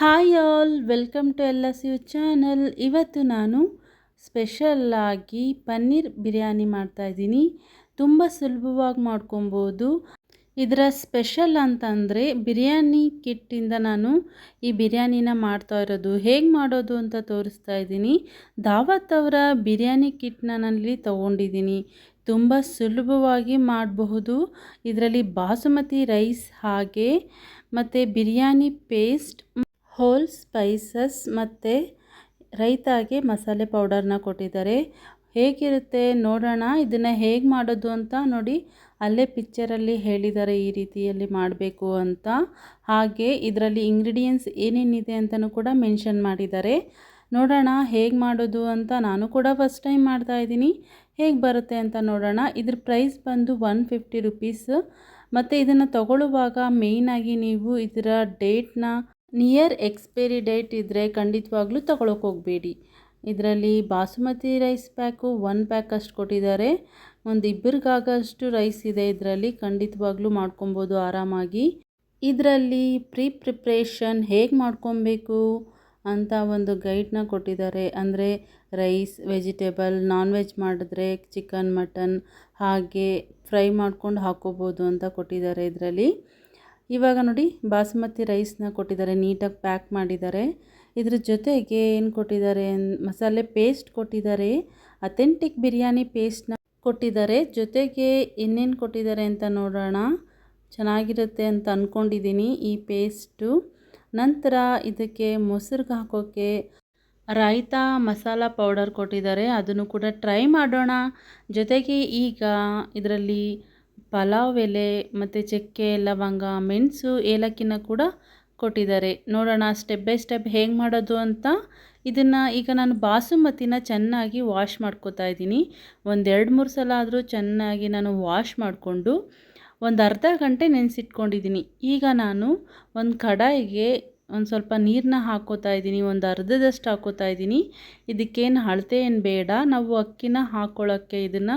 Hi all, welcome to ಎಲ್ಲ ಯು channel. ಇವತ್ತು ನಾನು ಸ್ಪೆಷಲ್ಲಾಗಿ ಪನ್ನೀರ್ ಬಿರಿಯಾನಿ ಮಾಡ್ತಾಯಿದ್ದೀನಿ ತುಂಬ ಸುಲಭವಾಗಿ ಮಾಡ್ಕೊಬೋದು. ಇದರ ಸ್ಪೆಷಲ್ ಅಂತಂದರೆ ಬಿರಿಯಾನಿ ಕಿಟ್ಟಿಂದ ನಾನು ಈ ಬಿರಿಯಾನಿನ ಮಾಡ್ತಾ ಇರೋದು. ಹೇಗೆ ಮಾಡೋದು ಅಂತ ತೋರಿಸ್ತಾ ಇದ್ದೀನಿ. ದಾವತ್ ಅವರ ಬಿರಿಯಾನಿ ಕಿಟ್ನ ನಾನಲ್ಲಿ ತೊಗೊಂಡಿದ್ದೀನಿ. ತುಂಬ ಸುಲಭವಾಗಿ ಮಾಡಬಹುದು. ಇದರಲ್ಲಿ ಬಾಸುಮತಿ ರೈಸ್ ಹಾಗೆ, ಮತ್ತು ಬಿರಿಯಾನಿ ಪೇಸ್ಟ್ ಹೋಲ್ ಸ್ಪೈಸಸ್ ಮತ್ತು ರೈತಾಗೆ ಮಸಾಲೆ ಪೌಡರ್ನ ಕೊಟ್ಟಿದ್ದಾರೆ. ಹೇಗಿರುತ್ತೆ ನೋಡೋಣ. ಇದನ್ನು ಹೇಗೆ ಮಾಡೋದು ಅಂತ ನೋಡಿ ಅಲ್ಲೇ ಪಿಕ್ಚರಲ್ಲಿ ಹೇಳಿದ್ದಾರೆ ಈ ರೀತಿಯಲ್ಲಿ ಮಾಡಬೇಕು ಅಂತ. ಹಾಗೆ ಇದರಲ್ಲಿ ಇಂಗ್ರೀಡಿಯೆಂಟ್ಸ್ ಏನೇನಿದೆ ಅಂತಲೂ ಕೂಡ ಮೆನ್ಷನ್ ಮಾಡಿದ್ದಾರೆ. ನೋಡೋಣ ಹೇಗೆ ಮಾಡೋದು ಅಂತ ನಾನು ಕೂಡ ಫಸ್ಟ್ ಟೈಮ್ ಮಾಡ್ತಾ ಇದ್ದೀನಿ. ಹೇಗೆ ಬರುತ್ತೆ ಅಂತ ನೋಡೋಣ. ಇದ್ರ ಪ್ರೈಸ್ ಬಂದು ಒನ್ ಫಿಫ್ಟಿ ರುಪೀಸ್ ಮತ್ತು ಇದನ್ನು ತಗೊಳ್ಳುವಾಗ ಮೇಯ್ನಾಗಿ ನೀವು ಇದರ ಡೇಟ್ನ ನಿಯರ್ ಎಕ್ಸ್ಪೈರಿ ಡೇಟ್ ಇದ್ದರೆ ಖಂಡಿತವಾಗ್ಲೂ ತಗೊಳಕ್ಕೆ ಹೋಗಬೇಡಿ. ಇದರಲ್ಲಿ basmati rice pack one pack ಅಷ್ಟು ಕೊಟ್ಟಿದ್ದಾರೆ. ಒಂದು ಇಬ್ಬರಿಗಾಗಷ್ಟು ರೈಸ್ ಇದೆ ಇದರಲ್ಲಿ, ಖಂಡಿತವಾಗ್ಲೂ ಮಾಡ್ಕೊಬೋದು ಆರಾಮಾಗಿ. ಇದರಲ್ಲಿ ಪ್ರೀ ಪ್ರಿಪ್ರೇಷನ್ ಹೇಗೆ ಮಾಡ್ಕೊಬೇಕು ಅಂತ ಒಂದು ಗೈಡ್ನ ಕೊಟ್ಟಿದ್ದಾರೆ. ಅಂದರೆ ರೈಸ್, ವೆಜಿಟೇಬಲ್ ನಾನ್ ವೆಜ್ ಮಾಡಿದ್ರೆ ಚಿಕನ್, ಮಟನ್ ಹಾಗೆ ಫ್ರೈ ಮಾಡ್ಕೊಂಡು ಹಾಕೋಬೋದು ಅಂತ ಕೊಟ್ಟಿದ್ದಾರೆ ಇದರಲ್ಲಿ. ಇವಾಗ ನೋಡಿ ಬಾಸುಮತಿ ರೈಸ್ನ ಕೊಟ್ಟಿದ್ದಾರೆ, ನೀಟಾಗಿ ಪ್ಯಾಕ್ ಮಾಡಿದ್ದಾರೆ. ಇದ್ರ ಜೊತೆಗೆ ಏನು ಕೊಟ್ಟಿದ್ದಾರೆ ಮಸಾಲೆ ಪೇಸ್ಟ್ ಕೊಟ್ಟಿದ್ದಾರೆ, ಅಥೆಂಟಿಕ್ ಬಿರಿಯಾನಿ ಪೇಸ್ಟ್ನ ಕೊಟ್ಟಿದ್ದಾರೆ. ಜೊತೆಗೆ ಇನ್ನೇನು ಕೊಟ್ಟಿದ್ದಾರೆ ಅಂತ ನೋಡೋಣ. ಚೆನ್ನಾಗಿರುತ್ತೆ ಅಂತ ಅಂದ್ಕೊಂಡಿದ್ದೀನಿ ಈ ಪೇಸ್ಟು. ನಂತರ ಇದಕ್ಕೆ ಮೊಸರಿಗೆ ಹಾಕೋಕ್ಕೆ ರಾಯ್ತ ಮಸಾಲ ಪೌಡರ್ ಕೊಟ್ಟಿದ್ದಾರೆ, ಅದನ್ನು ಕೂಡ ಟ್ರೈ ಮಾಡೋಣ. ಜೊತೆಗೆ ಈಗ ಇದರಲ್ಲಿ ಪಲಾವ್ ಎಲೆ ಮತ್ತು ಚಕ್ಕೆ, ಲವಂಗ, ಮೆಣಸು ಏಲಕ್ಕಿನ ಕೂಡ ಕೊಟ್ಟಿದ್ದಾರೆ. ನೋಡೋಣ ಸ್ಟೆಪ್ ಬೈ ಸ್ಟೆಪ್ ಹೇಗೆ ಮಾಡೋದು ಅಂತ. ಇದನ್ನು ಈಗ ನಾನು ಬಾಸುಮತಿನ ಚೆನ್ನಾಗಿ ವಾಶ್ ಮಾಡ್ಕೋತಾ ಇದ್ದೀನಿ. ಒಂದು ಎರಡು ಮೂರು ಸಲ ಆದರೂ ಚೆನ್ನಾಗಿ ನಾನು ವಾಶ್ ಮಾಡಿಕೊಂಡು ಒಂದು ಅರ್ಧ ಗಂಟೆ ನೆನೆಸಿಟ್ಕೊಂಡಿದ್ದೀನಿ. ಈಗ ನಾನು ಒಂದು ಕಡಾಯಿಗೆ ಒಂದು ಸ್ವಲ್ಪ ನೀರನ್ನ ಹಾಕೋತಾ ಇದ್ದೀನಿ. ಒಂದು ಅರ್ಧದಷ್ಟು ಹಾಕೋತಾ ಇದ್ದೀನಿ. ಇದಕ್ಕೇನು ಅಳತೆ ಏನು ಬೇಡ. ನಾವು ಅಕ್ಕಿನ ಹಾಕ್ಕೊಳ್ಳೋಕ್ಕೆ ಇದನ್ನು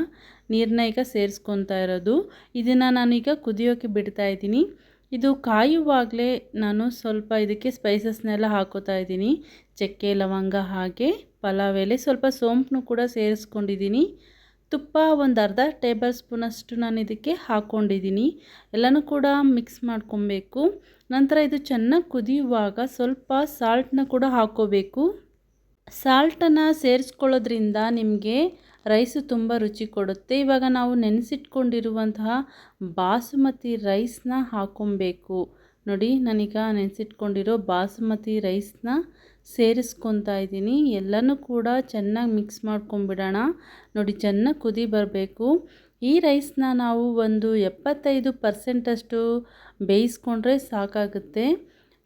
ನೀರನ್ನ ಈಗ ಸೇರಿಸ್ಕೊತಾ ಇರೋದು. ಇದನ್ನು ನಾನೀಗ ಕುದಿಯೋಕ್ಕೆ ಬಿಡ್ತಾ ಇದ್ದೀನಿ. ಇದು ಕಾಯುವಾಗಲೇ ನಾನು ಸ್ವಲ್ಪ ಇದಕ್ಕೆ ಸ್ಪೈಸಸ್ನೆಲ್ಲ ಹಾಕೋತಾ ಇದ್ದೀನಿ. ಚಕ್ಕೆ, ಲವಂಗ ಹಾಗೆ ಪಲಾವ್ ಎಲೆ, ಸ್ವಲ್ಪ ಸೋಂಪನ್ನು ಕೂಡ ಸೇರಿಸ್ಕೊಂಡಿದ್ದೀನಿ. ತುಪ್ಪ ಒಂದು ಅರ್ಧ ಟೇಬಲ್ ಸ್ಪೂನಷ್ಟು ನಾನು ಇದಕ್ಕೆ ಹಾಕ್ಕೊಂಡಿದ್ದೀನಿ ಎಲ್ಲನೂ ಕೂಡ ಮಿಕ್ಸ್ ಮಾಡ್ಕೊಬೇಕು. ನಂತರ ಇದು ಚೆನ್ನಾಗಿ ಕುದಿಯುವಾಗ ಸ್ವಲ್ಪ ಸಾಲ್ಟನ್ನ ಕೂಡ ಹಾಕ್ಕೋಬೇಕು ಸಾಲ್ಟನ್ನು ಸೇರಿಸ್ಕೊಳ್ಳೋದ್ರಿಂದ ನಿಮಗೆ ರೈಸು ತುಂಬ ರುಚಿ ಕೊಡುತ್ತೆ. ಇವಾಗ ನಾವು ನೆನೆಸಿಟ್ಕೊಂಡಿರುವಂತಹ ಬಾಸುಮತಿ ರೈಸ್ನ ಹಾಕೊಬೇಕು. ನೋಡಿ, ನಾನೀಗ ನೆನೆಸಿಟ್ಕೊಂಡಿರೋ ಬಾಸುಮತಿ ರೈಸ್ನ ಸೇರಿಸ್ಕೊತಾ ಇದ್ದೀನಿ. ಎಲ್ಲನೂ ಕೂಡ ಚೆನ್ನಾಗಿ ಮಿಕ್ಸ್ ಮಾಡ್ಕೊಂಬಿಡೋಣ. ನೋಡಿ, ಚೆನ್ನಾಗಿ ಕುದಿ ಬರಬೇಕು. ಈ ರೈಸ್ನ ನಾವು ಒಂದು ಎಪ್ಪತ್ತೈದು ಪರ್ಸೆಂಟಷ್ಟು ಬೇಯಿಸ್ಕೊಂಡ್ರೆ ಸಾಕಾಗುತ್ತೆ.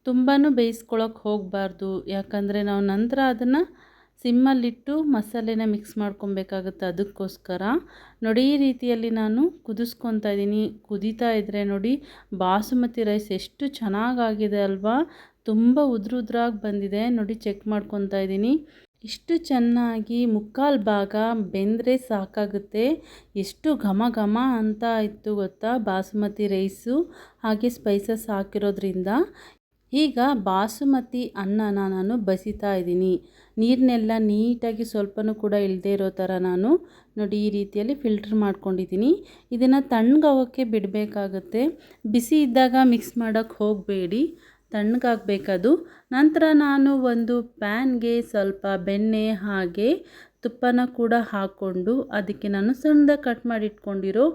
ತುಂಬಾ ಬೇಯಿಸ್ಕೊಳಕ್ಕೆ ಹೋಗಬಾರ್ದು. ಯಾಕಂದರೆ ನಾವು ನಂತರ ಅದನ್ನು ಸಿಮ್ಮಲ್ಲಿಟ್ಟು ಮಸಾಲೆನ ಮಿಕ್ಸ್ ಮಾಡ್ಕೊಬೇಕಾಗುತ್ತೆ ಅದಕ್ಕೋಸ್ಕರ. ನೋಡಿ, ಈ ರೀತಿಯಲ್ಲಿ ನಾನು ಕುದಿಸ್ಕೊತಾ ಇದ್ದೀನಿ. ಕುದೀತಾ ಇದ್ದರೆ ನೋಡಿ, ಬಾಸುಮತಿ ರೈಸ್ ಎಷ್ಟು ಚೆನ್ನಾಗಾಗಿದೆ ಅಲ್ವಾ? ತುಂಬ ಉದ್ರುದ್ರಾಗಿ ಬಂದಿದೆ. ನೋಡಿ, ಚೆಕ್ ಮಾಡ್ಕೊತಾ ಇದ್ದೀನಿ. ಇಷ್ಟು ಚೆನ್ನಾಗಿ ಮುಕ್ಕಾಲು ಭಾಗ ಬೆಂದರೆ ಸಾಕಾಗುತ್ತೆ. ಎಷ್ಟು ಘಮ ಘಮ ಅಂತ ಇತ್ತು ಗೊತ್ತಾ ಬಾಸುಮತಿ ರೈಸು? ಹಾಗೆ ಸ್ಪೈಸಸ್ ಹಾಕಿರೋದ್ರಿಂದ. ಈಗ ಬಾಸುಮತಿ ಅನ್ನನ ನಾನು ಬಸಿತಾ ಇದ್ದೀನಿ. ನೀರನ್ನೆಲ್ಲ ನೀಟಾಗಿ ಸ್ವಲ್ಪನೂ ಕೂಡ ಇಲ್ಲದೆ ಇರೋ ಥರ ನಾನು ನೋಡಿ ಈ ರೀತಿಯಲ್ಲಿ ಫಿಲ್ಟ್ರ್ ಮಾಡ್ಕೊಂಡಿದ್ದೀನಿ. ಇದನ್ನು ತಣ್ಣಗಾಗೋಕ್ಕೆ ಬಿಡಬೇಕಾಗುತ್ತೆ. ಬಿಸಿ ಇದ್ದಾಗ ಮಿಕ್ಸ್ ಮಾಡೋಕ್ಕೆ ಹೋಗಬೇಡಿ. ತಣ್ಣಗಾಗಬೇಕದು. ನಂತರ ನಾನು ಒಂದು ಪ್ಯಾನ್ಗೆ ಸ್ವಲ್ಪ ಬೆಣ್ಣೆ, ಹಾಗೆ ತುಪ್ಪನ ಕೂಡ ಹಾಕ್ಕೊಂಡು ಅದಕ್ಕೆ ನಾನು ಸಣ್ಣದಾಗಿ ಕಟ್ ಮಾಡಿಟ್ಕೊಂಡಿರೋ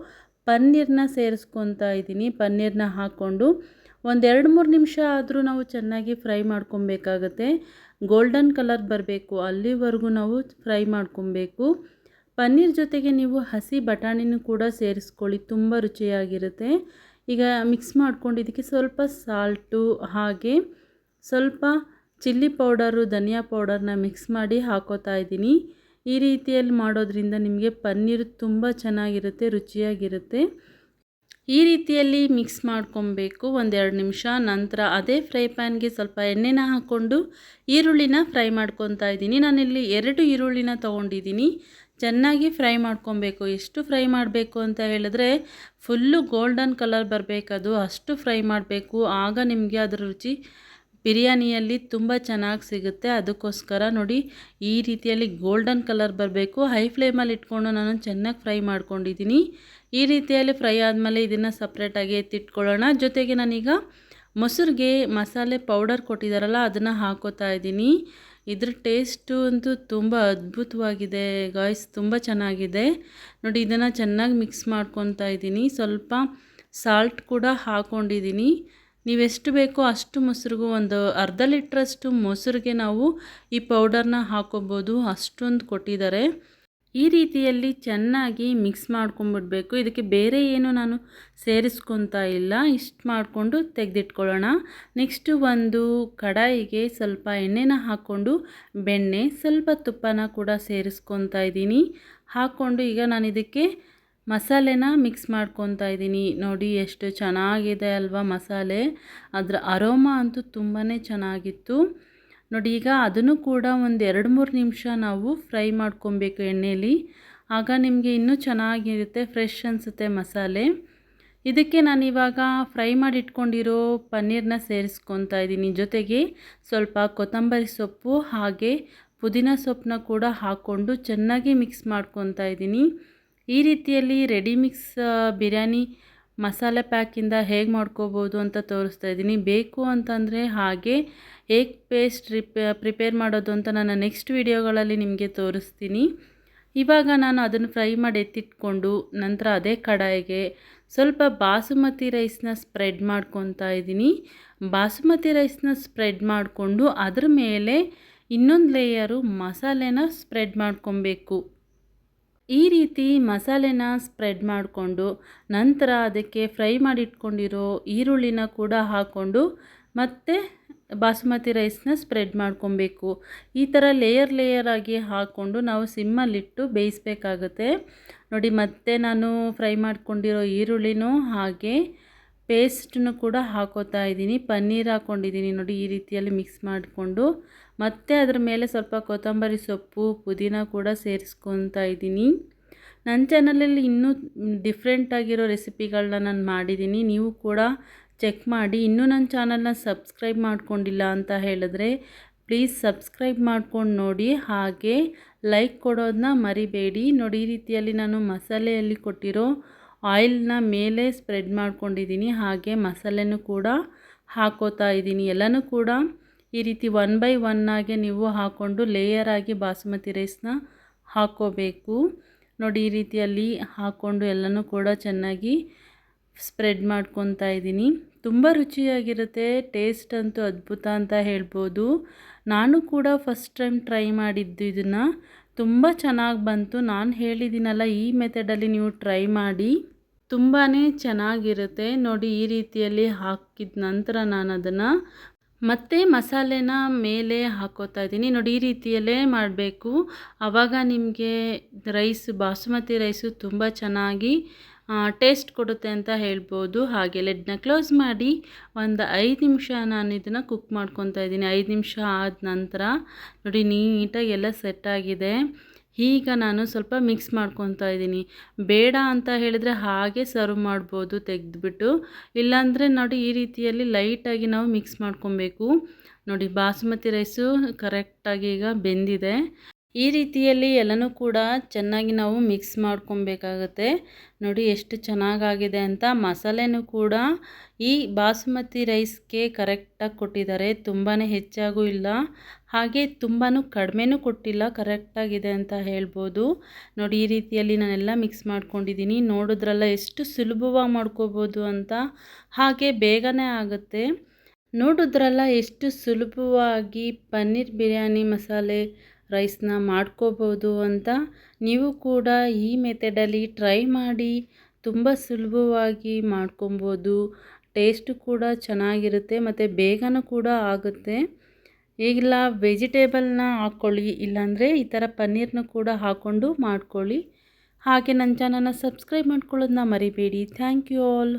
ಪನ್ನೀರನ್ನ ಸೇರಿಸ್ಕೊತಾ ಇದ್ದೀನಿ. ಪನ್ನೀರನ್ನ ಹಾಕ್ಕೊಂಡು ಒಂದು ಎರಡು ಮೂರು ನಿಮಿಷ ಆದರೂ ನಾವು ಚೆನ್ನಾಗಿ ಫ್ರೈ ಮಾಡ್ಕೊಬೇಕಾಗತ್ತೆ. ಗೋಲ್ಡನ್ ಕಲರ್ ಬರಬೇಕು, ಅಲ್ಲಿವರೆಗೂ ನಾವು ಫ್ರೈ ಮಾಡ್ಕೊಬೇಕು. ಪನ್ನೀರ್ ಜೊತೆಗೆ ನೀವು ಹಸಿ ಬಟಾಣಿನೂ ಕೂಡ ಸೇರಿಸ್ಕೊಳ್ಳಿ, ತುಂಬ ರುಚಿಯಾಗಿರುತ್ತೆ. ಈಗ ಮಿಕ್ಸ್ ಮಾಡ್ಕೊಂಡು ಇದಕ್ಕೆ ಸ್ವಲ್ಪ ಸಾಲ್ಟು ಹಾಗೆ ಸ್ವಲ್ಪ ಚಿಲ್ಲಿ ಪೌಡರು ಧನಿಯಾ ಪೌಡರ್ನ ಮಿಕ್ಸ್ ಮಾಡಿ ಹಾಕೋತಾ ಇದ್ದೀನಿ. ಈ ರೀತಿಯಲ್ಲಿ ಮಾಡೋದ್ರಿಂದ ನಿಮಗೆ ಪನ್ನೀರ್ ತುಂಬ ಚೆನ್ನಾಗಿರುತ್ತೆ, ರುಚಿಯಾಗಿರುತ್ತೆ. ಈ ರೀತಿಯಲ್ಲಿ ಮಿಕ್ಸ್ ಮಾಡ್ಕೊಬೇಕು ಒಂದೆರಡು ನಿಮಿಷ. ನಂತರ ಅದೇ ಫ್ರೈ ಪ್ಯಾನ್ಗೆ ಸ್ವಲ್ಪ ಎಣ್ಣೆನ ಹಾಕ್ಕೊಂಡು ಈರುಳ್ಳಿನ ಫ್ರೈ ಮಾಡ್ಕೊತಾ ಇದ್ದೀನಿ. ನಾನಿಲ್ಲಿ ಎರಡು ಈರುಳ್ಳಿನ ತೊಗೊಂಡಿದ್ದೀನಿ. ಚೆನ್ನಾಗಿ ಫ್ರೈ ಮಾಡ್ಕೊಬೇಕು. ಎಷ್ಟು ಫ್ರೈ ಮಾಡಬೇಕು ಅಂತ ಹೇಳಿದ್ರೆ ಫುಲ್ಲು ಗೋಲ್ಡನ್ ಕಲರ್ ಬರಬೇಕದು ಅಷ್ಟು ಫ್ರೈ ಮಾಡಬೇಕು. ಆಗ ನಿಮಗೆ ಅದರ ರುಚಿ ಬಿರಿಯಾನಿಯಲ್ಲಿ ತುಂಬ ಚೆನ್ನಾಗಿ ಸಿಗುತ್ತೆ. ಅದಕ್ಕೋಸ್ಕರ ನೋಡಿ, ಈ ರೀತಿಯಲ್ಲಿ ಗೋಲ್ಡನ್ ಕಲರ್ ಬರಬೇಕು. ಹೈ ಫ್ಲೇಮಲ್ಲಿ ಇಟ್ಕೊಂಡು ನಾನು ಚೆನ್ನಾಗಿ ಫ್ರೈ ಮಾಡ್ಕೊಂಡಿದ್ದೀನಿ. ಈ ರೀತಿಯಲ್ಲಿ ಫ್ರೈ ಆದಮೇಲೆ ಇದನ್ನು ಸಪ್ರೇಟಾಗಿ ಎತ್ತಿಟ್ಕೊಳ್ಳೋಣ. ಜೊತೆಗೆ ನಾನೀಗ ಮೊಸರಿಗೆ ಮಸಾಲೆ ಪೌಡರ್ ಕೊಟ್ಟಿದ್ದಾರಲ್ಲ ಅದನ್ನು ಹಾಕೋತಾ ಇದ್ದೀನಿ. ಇದ್ರ ಟೇಸ್ಟು ಅಂತೂ ತುಂಬ ಅದ್ಭುತವಾಗಿದೆ ಗಾಯ್ಸ್ ತುಂಬ ಚೆನ್ನಾಗಿದೆ. ನೋಡಿ, ಇದನ್ನು ಚೆನ್ನಾಗಿ ಮಿಕ್ಸ್ ಮಾಡ್ಕೊತಾ ಇದ್ದೀನಿ. ಸ್ವಲ್ಪ ಸಾಲ್ಟ್ ಕೂಡ ಹಾಕ್ಕೊಂಡಿದ್ದೀನಿ ನೀವೆಷ್ಟು ಬೇಕೋ ಅಷ್ಟು ಮೊಸರಿಗೂ ಒಂದು ಅರ್ಧ ಲೀಟ್ರಷ್ಟು ಮೊಸರಿಗೆ ನಾವು ಈ ಪೌಡರ್ನ ಹಾಕೋಬೋದು, ಅಷ್ಟೊಂದು ಕೊಟ್ಟಿದ್ದಾರೆ. ಈ ರೀತಿಯಲ್ಲಿ ಚೆನ್ನಾಗಿ ಮಿಕ್ಸ್ ಮಾಡ್ಕೊಂಬಿಡ್ಬೇಕು. ಇದಕ್ಕೆ ಬೇರೆ ಏನು ನಾನು ಸೇರಿಸ್ಕೊತಾ ಇಲ್ಲ. ಇಷ್ಟು ಮಾಡಿಕೊಂಡು ತೆಗೆದಿಟ್ಕೊಳ್ಳೋಣ. ನೆಕ್ಸ್ಟು ಒಂದು ಕಡಾಯಿಗೆ ಸ್ವಲ್ಪ ಎಣ್ಣೆನ ಹಾಕ್ಕೊಂಡು ಬೆಣ್ಣೆ, ಸ್ವಲ್ಪ ತುಪ್ಪನ ಕೂಡ ಸೇರಿಸ್ಕೊತಾ ಇದ್ದೀನಿ. ಹಾಕ್ಕೊಂಡು ಈಗ ನಾನು ಇದಕ್ಕೆ ಮಸಾಲೆನ ಮಿಕ್ಸ್ ಮಾಡ್ಕೊತಾ ಇದ್ದೀನಿ. ನೋಡಿ ಎಷ್ಟು ಚೆನ್ನಾಗಿದೆ ಅಲ್ವಾ ಮಸಾಲೆ. ಅದರ ಅರೋಮ ಅಂತೂ ತುಂಬಾ ಚೆನ್ನಾಗಿತ್ತು. ನೋಡಿ, ಈಗ ಅದನ್ನು ಕೂಡ ಒಂದು ಎರಡು ಮೂರು ನಿಮಿಷ ನಾವು ಫ್ರೈ ಮಾಡ್ಕೊಬೇಕು ಎಣ್ಣೆಯಲ್ಲಿ ಆಗ ನಿಮಗೆ ಇನ್ನೂ ಚೆನ್ನಾಗಿರುತ್ತೆ, ಫ್ರೆಶ್ ಅನಿಸುತ್ತೆ ಮಸಾಲೆ. ಇದಕ್ಕೆ ನಾನು ಇವಾಗ ಫ್ರೈ ಮಾಡಿ ಇಟ್ಕೊಂಡಿರೋ ಪನ್ನೀರನ್ನ ಸೇರಿಸ್ಕೊತಾ ಇದ್ದೀನಿ. ಜೊತೆಗೆ ಸ್ವಲ್ಪ ಕೊತ್ತಂಬರಿ ಸೊಪ್ಪು ಹಾಗೆ ಪುದೀನ ಸೊಪ್ಪನ್ನ ಕೂಡ ಹಾಕ್ಕೊಂಡು ಚೆನ್ನಾಗಿ ಮಿಕ್ಸ್ ಮಾಡ್ಕೊತಾ ಇದ್ದೀನಿ. ಈ ರೀತಿಯಲ್ಲಿ ರೆಡಿ ಮಿಕ್ಸ್ ಬಿರಿಯಾನಿ ಮಸಾಲೆ ಪ್ಯಾಕಿಂದ ಹೇಗೆ ಮಾಡ್ಕೋಬೋದು ಅಂತ ತೋರಿಸ್ತಾ ಇದ್ದೀನಿ. ಬೇಕು ಅಂತಂದರೆ ಹಾಗೆ ಹೇಗೆ ಪೇಸ್ಟ್ ರಿಪೇ ಪ್ರಿಪೇರ್ ಮಾಡೋದು ಅಂತ ನಾನು ನೆಕ್ಸ್ಟ್ ವಿಡಿಯೋಗಳಲ್ಲಿ ನಿಮಗೆ ತೋರಿಸ್ತೀನಿ. ಇವಾಗ ನಾನು ಅದನ್ನು ಫ್ರೈ ಮಾಡಿ ಎತ್ತಿಟ್ಕೊಂಡು ನಂತರ ಅದೇ ಕಡಾಯಿಗೆ ಸ್ವಲ್ಪ ಬಾಸುಮತಿ ರೈಸ್ನ ಸ್ಪ್ರೆಡ್ ಮಾಡ್ಕೊತಾ ಇದ್ದೀನಿ. ಬಾಸುಮತಿ ರೈಸ್ನ ಸ್ಪ್ರೆಡ್ ಮಾಡಿಕೊಂಡು ಅದ್ರ ಮೇಲೆ ಇನ್ನೊಂದು ಲೇಯರು ಮಸಾಲೆನ ಸ್ಪ್ರೆಡ್ ಮಾಡ್ಕೊಬೇಕು. ಈ ರೀತಿ ಮಸಾಲೆನ ಸ್ಪ್ರೆಡ್ ಮಾಡಿಕೊಂಡು ನಂತರ ಅದಕ್ಕೆ ಫ್ರೈ ಮಾಡಿಟ್ಕೊಂಡಿರೋ ಈರುಳ್ಳಿನ ಕೂಡ ಹಾಕ್ಕೊಂಡು ಮತ್ತು ಬಾಸುಮತಿ ರೈಸ್ನ ಸ್ಪ್ರೆಡ್ ಮಾಡ್ಕೊಬೇಕು. ಈ ಥರ ಲೇಯರ್ ಲೇಯರ್ ಆಗಿ ಹಾಕ್ಕೊಂಡು ನಾವು ಸಿಮ್ಮಲ್ಲಿಟ್ಟು ಬೇಯಿಸ್ಬೇಕಾಗತ್ತೆ. ನೋಡಿ ಮತ್ತೆ ನಾನು ಫ್ರೈ ಮಾಡ್ಕೊಂಡಿರೋ ಈರುಳ್ಳಿನೂ ಹಾಗೆ ಪೇಸ್ಟನ್ನು ಕೂಡ ಹಾಕೋತಾ ಇದ್ದೀನಿ. ಪನ್ನೀರ್ ಹಾಕ್ಕೊಂಡಿದ್ದೀನಿ ನೋಡಿ ಈ ರೀತಿಯಲ್ಲಿ ಮಿಕ್ಸ್ ಮಾಡಿಕೊಂಡು. ಮತ್ತೆ ಅದರ ಮೇಲೆ ಸ್ವಲ್ಪ ಕೊತ್ತಂಬರಿ ಸೊಪ್ಪು, ಪುದೀನ ಕೂಡ ಸೇರಿಸ್ಕೊತಾ ಇದ್ದೀನಿ. ನನ್ನ ಚಾನಲಲ್ಲಿ ಇನ್ನೂ ಡಿಫ್ರೆಂಟಾಗಿರೋ ರೆಸಿಪಿಗಳನ್ನ ನಾನು ಮಾಡಿದ್ದೀನಿ. ನೀವು ಕೂಡ ಚೆಕ್ ಮಾಡಿ. ಇನ್ನೂ ನನ್ನ ಚಾನಲ್ನ ಸಬ್ಸ್ಕ್ರೈಬ್ ಮಾಡ್ಕೊಂಡಿಲ್ಲ ಅಂತ ಹೇಳಿದ್ರೆ ಪ್ಲೀಸ್ ಸಬ್ಸ್ಕ್ರೈಬ್ ಮಾಡ್ಕೊಂಡು ನೋಡಿ. ಹಾಗೆ ಲೈಕ್ ಕೊಡೋದನ್ನ ಮರಿಬೇಡಿ. ನೋಡಿ ಈ ರೀತಿಯಲ್ಲಿ ನಾನು ಮಸಾಲೆಯಲ್ಲಿ ಕೊಟ್ಟಿರೋ ಆಯಿಲ್ನ ಮೇಲೆ ಸ್ಪ್ರೆಡ್ ಮಾಡ್ಕೊಂಡಿದ್ದೀನಿ, ಹಾಗೆ ಮಸಾಲೆನೂ ಕೂಡ ಹಾಕೋತಾ ಇದ್ದೀನಿ. ಎಲ್ಲನೂ ಕೂಡ ಈ ರೀತಿ ಒನ್ ಬೈ ಒನ್ನಾಗೆ ಆಗಿ ನೀವು ಹಾಕ್ಕೊಂಡು ಲೇಯರಾಗಿ ಬಾಸುಮತಿ ರೈಸ್ನ ಹಾಕೋಬೇಕು. ನೋಡಿ, ಈ ರೀತಿಯಲ್ಲಿ ಹಾಕ್ಕೊಂಡು ಎಲ್ಲನೂ ಕೂಡ ಚೆನ್ನಾಗಿ ಸ್ಪ್ರೆಡ್ ಮಾಡ್ಕೊತಾ ಇದ್ದೀನಿ. ತುಂಬ ರುಚಿಯಾಗಿರುತ್ತೆ, ಟೇಸ್ಟ್ ಅಂತೂ ಅದ್ಭುತ ಅಂತ ಹೇಳ್ಬೋದು. ನಾನು ಕೂಡ ಫಸ್ಟ್ ಟೈಮ್ ಟ್ರೈ ಮಾಡಿದ್ದು ಇದನ್ನು. ತುಂಬ ಚೆನ್ನಾಗಿ ಬಂತು. ನಾನು ಹೇಳಿದ್ದೀನಲ್ಲ ಈ ಮೆಥಡಲ್ಲಿ ನೀವು ಟ್ರೈ ಮಾಡಿ. ತುಂಬಾ ಚೆನ್ನಾಗಿರುತ್ತೆ. ನೋಡಿ, ಈ ರೀತಿಯಲ್ಲಿ ಹಾಕಿದ ನಂತರ ನಾನು ಅದನ್ನು ಮತ್ತೆ ಮಸಾಲೆನ ಮೇಲೆ ಹಾಕೋತಾ ಇದ್ದೀನಿ. ನೋಡಿ, ಈ ರೀತಿಯಲ್ಲೇ ಮಾಡಬೇಕು. ಆವಾಗ ನಿಮಗೆ ರೈಸ್ ಬಾಸುಮತಿ ರೈಸು ತುಂಬ ಚೆನ್ನಾಗಿ ಟೇಸ್ಟ್ ಕೊಡುತ್ತೆ ಅಂತ ಹೇಳ್ಬೋದು. ಹಾಗೆ ಲೆಡ್ನ ಕ್ಲೋಸ್ ಮಾಡಿ ಒಂದು ಐದು ನಿಮಿಷ ನಾನು ಇದನ್ನು ಕುಕ್ ಮಾಡ್ಕೊತಾ ಇದ್ದೀನಿ. ಐದು ನಿಮಿಷ ಆದ ನಂತರ ನೋಡಿ ನೀಟಾಗಿ ಎಲ್ಲ ಸೆಟ್ ಆಗಿದೆ. ಈಗ ನಾನು ಸ್ವಲ್ಪ ಮಿಕ್ಸ್ ಮಾಡ್ಕೊತಾ ಇದ್ದೀನಿ. ಬೇಡ ಅಂತ ಹೇಳಿದರೆ ಹಾಗೆ ಸರ್ವ್ ಮಾಡ್ಬೋದು ತೆಗೆದುಬಿಟ್ಟು. ಇಲ್ಲಾಂದರೆ ನೋಡಿ ಈ ರೀತಿಯಲ್ಲಿ ಲೈಟಾಗಿ ನಾವು ಮಿಕ್ಸ್ ಮಾಡ್ಕೊಬೇಕು. ನೋಡಿ ಬಾಸುಮತಿ ರೈಸು ಕರೆಕ್ಟಾಗಿ ಈಗ ಬೆಂದಿದೆ. ಈ ರೀತಿಯಲ್ಲಿ ಎಲ್ಲನೂ ಕೂಡ ಚೆನ್ನಾಗಿ ನಾವು ಮಿಕ್ಸ್ ಮಾಡ್ಕೊಬೇಕಾಗತ್ತೆ. ನೋಡಿ ಎಷ್ಟು ಚೆನ್ನಾಗಾಗಿದೆ ಅಂತ. ಮಸಾಲೆನೂ ಕೂಡ ಈ ಬಾಸುಮತಿ ರೈಸ್ಗೆ ಕರೆಕ್ಟಾಗಿ ಕೊಟ್ಟಿದ್ದಾರೆ. ತುಂಬಾ ಹೆಚ್ಚಾಗೂ ಇಲ್ಲ. ಹಾಗೆ ತುಂಬಾ ಕಡಿಮೆನೂ ಕೊಟ್ಟಿಲ್ಲ. ಕರೆಕ್ಟಾಗಿದೆ ಅಂತ ಹೇಳ್ಬೋದು. ನೋಡಿ ಈ ರೀತಿಯಲ್ಲಿ ನಾನೆಲ್ಲ ಮಿಕ್ಸ್ ಮಾಡ್ಕೊಂಡಿದ್ದೀನಿ. ನೋಡಿದ್ರಲ್ಲ ಎಷ್ಟು ಸುಲಭವಾಗಿ ಮಾಡ್ಕೋಬೋದು ಅಂತ. ಹಾಗೆ ಬೇಗನೆ ಆಗುತ್ತೆ. ನೋಡಿದ್ರಲ್ಲ ಎಷ್ಟು ಸುಲಭವಾಗಿ ಪನ್ನೀರ್ ಬಿರಿಯಾನಿ ಮಸಾಲೆ ರೈಸ್ನ ಮಾಡ್ಕೋಬೋದು ಅಂತ ನೀವು ಕೂಡ ಈ ಮೆಥಡಲ್ಲಿ ಟ್ರೈ ಮಾಡಿ ತುಂಬ ಸುಲಭವಾಗಿ ಮಾಡ್ಕೊಬೋದು. ಟೇಸ್ಟು ಕೂಡ ಚೆನ್ನಾಗಿರುತ್ತೆ ಮತ್ತು ಬೇಗನೂ ಕೂಡ ಆಗುತ್ತೆ. ಈಗಿಲ್ಲ ವೆಜಿಟೇಬಲ್ನ ಹಾಕ್ಕೊಳ್ಳಿ, ಇಲ್ಲಾಂದರೆ ಈ ಥರ ಪನ್ನೀರ್ನ ಕೂಡ ಹಾಕ್ಕೊಂಡು ಮಾಡ್ಕೊಳ್ಳಿ. ಹಾಗೆ ನನ್ನ ಚಾನಲ್ನ ಸಬ್ಸ್ಕ್ರೈಬ್ ಮಾಡ್ಕೊಳ್ಳೋದನ್ನ ಮರಿಬೇಡಿ. Thank you all.